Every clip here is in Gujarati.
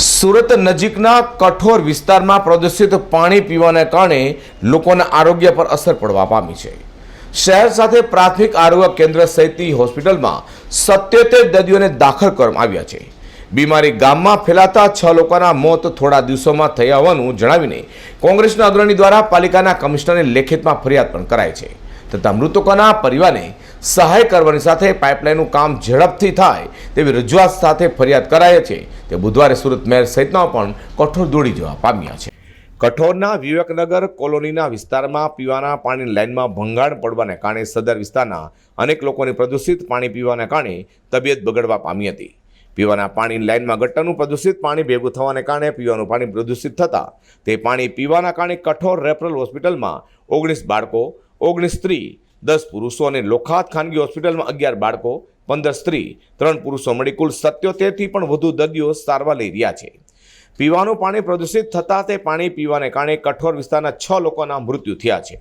સુરત નજીકના કઠોર વિસ્તારમાં પ્રદૂષિત પાણી પીવાને કારણે લોકોના આરોગ્ય પર અસર પડવા પામી છે. શહેર સાથે પ્રાથમિક આરોગ્ય કેન્દ્ર સહિતની હોસ્પિટલમાં સત્યોતેર દર્દીઓને દાખલ કરવામાં આવ્યા છે. બીમારી ગામમાં ફેલાતા છ લોકોના મોત થોડા દિવસોમાં થયા હોવાનું જણાવીને કોંગ્રેસના અગ્રણી દ્વારા પાલિકાના કમિશનરને લેખિતમાં ફરિયાદ પણ કરાઈ છે. તથા મૃતકોના પરિવારને સહાય કરવાની સાથે પાઇપલાઇનનું કામ ઝડપથી થાય તેવી રજૂઆત સાથે ફરિયાદ કરાય છે. તે બુધવારે સુરત મેયર સહિતના પણ કઠોર દોડી જવા પામ્યા છે. કઠોરના વિવેકનગર કોલોનીના વિસ્તારમાં પીવાના પાણીની લાઇનમાં ભંગાણ પડવાને કારણે સદર વિસ્તારના અનેક લોકોની પ્રદૂષિત પાણી પીવાને કારણે તબિયત બગડવા પામી હતી. પીવાના પાણીની લાઇનમાં ગટરનું પ્રદૂષિત પાણી ભેગું થવાને કારણે પીવાનું પાણી પ્રદૂષિત થતાં તે પાણી પીવાના કારણે કઠોર રેફરલ હોસ્પિટલમાં ઓગણીસ બાળકો ઓગણીસ સ્ત્રી, દસ પુરુષો અને લોખાત ખાનગી હોસ્પિટલમાં અગિયાર બાળકો, પંદર સ્ત્રી, ત્રણ પુરુષો મળી કુલ સત્યોતેરથી પણ વધુ દર્દીઓ સારવાર લઈ રહ્યા છે. પીવાનું પાણી પ્રદૂષિત થતાં તે પાણી પીવાને કારણે કઠોર વિસ્તારના છ લોકોના મૃત્યુ થયા છે.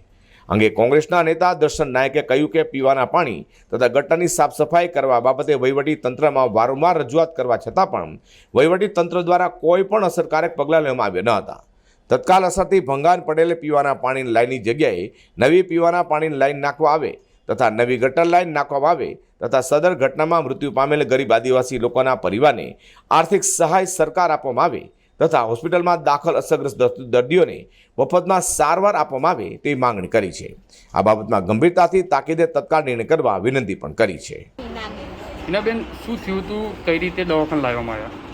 અંગે કોંગ્રેસના નેતા દર્શન નાયકે કહ્યું કે પીવાના પાણી તથા ગટરની સાફ સફાઈ કરવા બાબતે વહીવટી તંત્રમાં વારંવાર રજૂઆત કરવા છતાં પણ વહીવટી તંત્ર દ્વારા કોઈ પણ અસરકારક પગલાં લેવામાં આવ્યા ન હતા. તત્કાલ અસરથી ભંગાણ પડેલે પીવાના પાણીની લાઇનની જગ્યાએ નવી પીવાના પાણીની લાઇન નાખવા આવે તથા નવી ગટર લાઇન નાખવામાં આવે તથા સદર ઘટનામાં મૃત્યુ પામેલ ગરીબ આદિવાસી લોકોના પરિવારને આર્થિક સહાય સરકાર આપવામાં આવે તથા હોસ્પિટલમાં દાખલ અસરગ્રસ્ત દર્દીઓને મફતમાં સારવાર આપવામાં આવે તેવી માંગણી કરી છે. આ બાબતમાં ગંભીરતાથી તાકીદે તત્કાળ નિર્ણય કરવા વિનંતી પણ કરી છે. શું થયું હતું? કઈ રીતે દવાખાને લાવવામાં આવ્યા?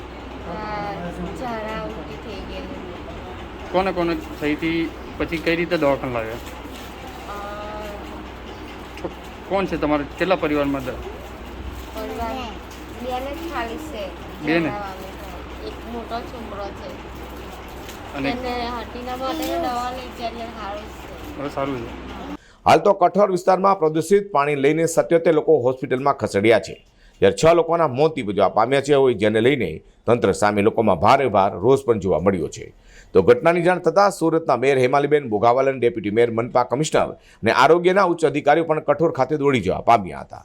કોને કોને થઈ હતી પછી કઈ રીતે દવાખાને લાવ્યા? કોણ છે તમારે? કેટલા પરિવારમાં દર પરિવાર બેને જ ખાલી છે. બેને? ઝાડા એક મોટો છોકરો છે. અને હટીના માટે દવા લઈ એટલે સારું છે. સારું છે. હાલ તો કઠોર વિસ્તારમાં પ્રદૂષિત પાણી લઈને સત્યોતેર લોકો હોસ્પિટલમાં ખસેડ્યા છે. જ્યારે છ લોકોના મોત નિપજવા પામ્યા છે હોય જેને લઈને તંત્ર સામે લોકોમાં ભારે ભાર, રોષ પણ જોવા મળ્યો છે. તો ઘટનાની જાણ થતાં સુરતના mayor Hemaliben Bogawalan deputy mayor મનપા commissioner અને આરોગ્યના ઉચ્ચ અધિકારીઓ પણ કઠોર ખાતે દોડી જવા પામ્યા હતા.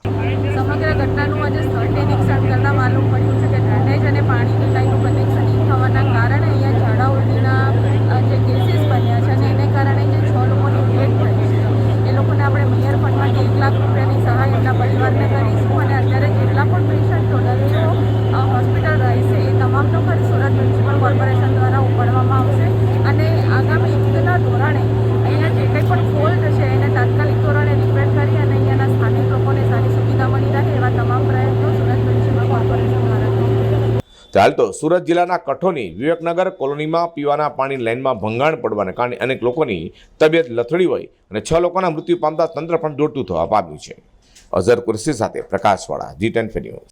સમગ્ર ઘટનાનું આજે સ્થળે નિરીક્ષણ કરતા માલુમ પડ્યું છે કે ડ્રેનેજ અને પાણીની લાઈનનું કનેક્શન ઈન થવાના કારણે અહીંયા ઝાડા ઉલટીના અ, જે કેસીસ બન્યા છે અને એને કારણે જે છ લોકોની ડેથ થઈ છે એ લોકોને આપણે મેયર ફંડમાંથી એક લાખ રૂપિયાની સહાય એમના પરિવારને કરીશું અને અત્યારે જેટલા પણ પેશન્ટો દર્દીઓ અ, હોસ્પિટલ રહે છે એ તમામનો ખર્ચ સુરત મ્યુનિસિપલ કોર્પોરેશન દ્વારા ઉપાડવામાં આવશે અને આગામી યુદ્ધના ધોરણે અહીંયા જે કંઈ પણ ફોલ્ટ છે એને તાત્કાલિક ધોરણે રિપેર કરી અને અહીંયાના સ્થાનિક લોકોને સારી સુવિધા મળી રહે એવા તમામ પ્રયત્નો સુરત મ્યુનિસિપલ કોર્પોરેશન દ્વારા ચાલ તો સુરત જિલ્લાના કઠોની વિવેકનગર કોલોનીમાં પીવાના પાણી લાઇનમાં ભંગાણ પડવાને કારણે અનેક લોકોની તબિયત લથડી હોય અને છ લોકોના મૃત્યુ પામતા તંત્ર પણ દોડતું થવા પામ્યું છે. અઝર કુરશી સાથે પ્રકાશવાળા જી ટેન ન્યૂઝ.